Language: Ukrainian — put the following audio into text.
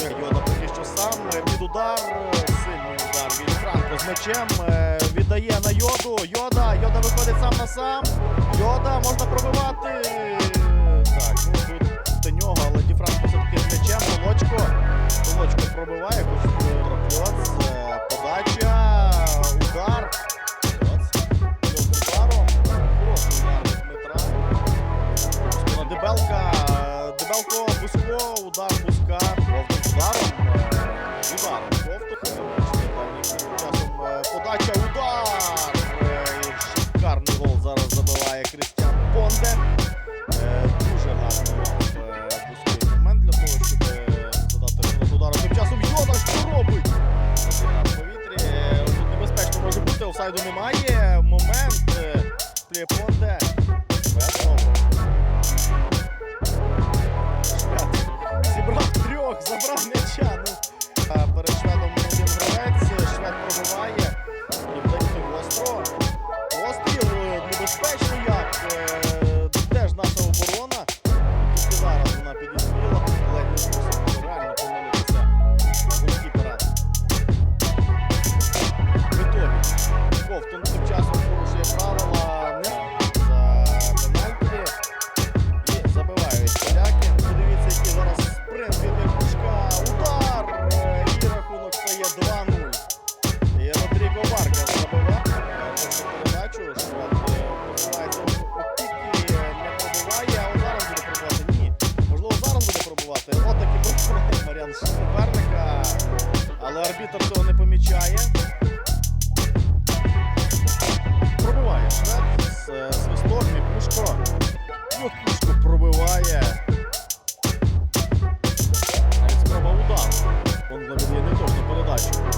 Йона поки що сам. Під удар, сильний удар від Франко з мечем. Е, віддає на йоду. Йода, йода виходить сам на сам. Йода можна пробивати. Так, ну тут до нього, але Ді Франко все-таки з мечем. Волочко. Волочко пробиває, Тропльоц. Е, подача, удар. Дебелка, дебелко, Бусько, удар, Буска. Офсайду немає. Момент. е, Плює Зібрав трьох, забрав м'яча. Ну, перед шведом один гравець, швед пробиває. І вдається гостро. Постріл е, небезпечно варіант суперника, але арбітр того не помічає. Пробиває швед, свисток, мікушко. Мікушко ну, пробиває. Навіть справа удар. Он навіть не точно передачу.